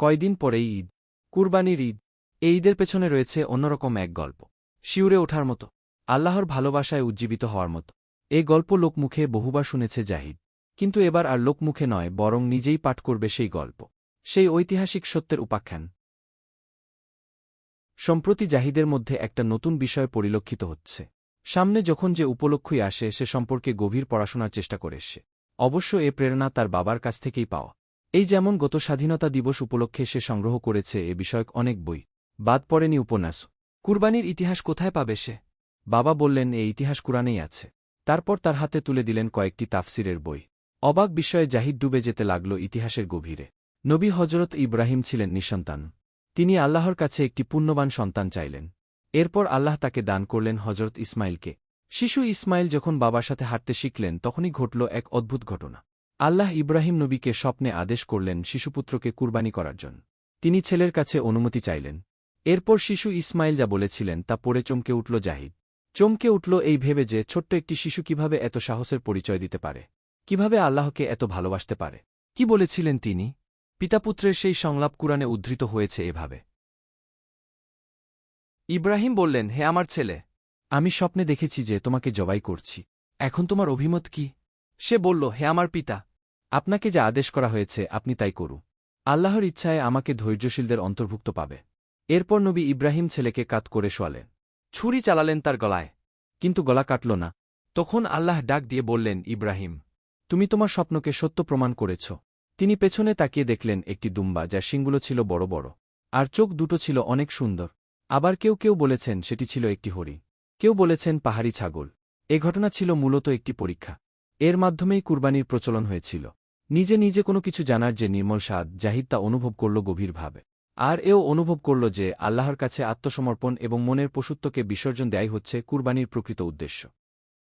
কয়দিন পরেই ঈদ। কুরবানির ঈদ। এই ঈদের পেছনে রয়েছে অন্যরকম এক গল্প। শিউরে ওঠার মতো। আল্লাহর ভালোবাসায় উজ্জীবিত হওয়ার মতো। এই গল্প লোকমুখে বহুবার শুনেছে জাহিদ। কিন্তু এবার আর লোকমুখে নয়, বরং নিজেই পাঠ করবে সেই গল্প। সেই ঐতিহাসিক সত্যের উপাখ্যান। সম্প্রতি জাহিদের মধ্যে একটা নতুন বিষয় পরিলক্ষিত হচ্ছে। সামনে যখন যে উপলক্ষই আসে, সে সম্পর্কে গভীর পড়াশোনার চেষ্টা করে সে। অবশ্য এ প্রেরণা তার বাবার কাছ থেকেই পাওয়া। এই যেমন গত স্বাধীনতা দিবস উপলক্ষে সে সংগ্রহ করেছে এ বিষয়ক অনেক বই। বাদ পড়েনি উপন্যাস। কুরবানির ইতিহাস কোথায় পাবে সে? বাবা বললেন এই ইতিহাস কুরআনেই আছে। তারপর তার হাতে তুলে দিলেন কয়েকটি তাফসিরের বই। অবাক বিষয়ে জাহিদ ডুবে যেতে লাগল ইতিহাসের গভীরে। নবী হজরত ইব্রাহিম ছিলেন নিঃসন্তান। তিনি আল্লাহর কাছে একটি পুণ্যবান সন্তান চাইলেন। এরপর আল্লাহ তাকে দান করলেন হজরত ইসমাইলকে। শিশু ইসমাইল যখন বাবার সাথে হাঁটতে শিখলেন, তখনই ঘটল এক অদ্ভুত ঘটনা। আল্লাহ ইব্রাহিম নবীকে স্বপ্নে আদেশ করলেন শিশুপুত্রকে কুরবানি করার জন্য। তিনি ছেলের কাছে অনুমতি চাইলেন। এরপর শিশু ইসমাইল যা বলেছিলেন তা পড়ে চমকে উঠল জাহিদ। চমকে উঠল এই ভেবে যে ছোট্ট একটি শিশু কীভাবে এত সাহসের পরিচয় দিতে পারে? কীভাবে আল্লাহকে এত ভালোবাসতে পারে? কি বলেছিলেন তিনি? পিতাপুত্রের সেই সংলাপ কুরআনে উদ্ধৃত হয়েছে এভাবে। ইব্রাহিম বললেন, হে আমার ছেলে, আমি স্বপ্নে দেখেছি যে তোমাকে জবাই করছি। এখন তোমার অভিমত কি? সে বলল, হে আমার পিতা আপনাকে যা আদেশ করা হয়েছে, আপনি তাই করু আল্লাহর ইচ্ছায় আমাকে ধৈর্যশীলদের অন্তর্ভুক্ত পাবে। এরপর নবী ইব্রাহিম ছেলেকে কাত করে শোয়ালেন। ছুরি চালালেন তার গলায়। কিন্তু গলা কাটল না। তখন আল্লাহ ডাক দিয়ে বললেন, ইব্রাহিম, তুমি তোমার স্বপ্নকে সত্য প্রমাণ করেছ। তিনি পেছনে তাকিয়ে দেখলেন একটি দুম্বা, যার শিংগুলো ছিল বড় বড়। আর চোখ দুটো ছিল অনেক সুন্দর। আবার কেউ কেউ বলেছেন, সেটি ছিল একটি হরি। কেউ বলেছেন, পাহাড়ি ছাগল। এ ঘটনা ছিল মূলত একটি পরীক্ষা। এর মাধ্যমেই কুরবানির প্রচলন হয়েছিল। নিজে নিজে কোনো কিছু জানার যে নির্মল স্বাদ, জাহিদ তা অনুভব করল গভীরভাবে আর এও অনুভব করল যে আল্লাহর কাছে আত্মসমর্পণ এবং মনের পশুত্বকে বিসর্জন দেয়াই হচ্ছে কুরবানির প্রকৃত উদ্দেশ্য।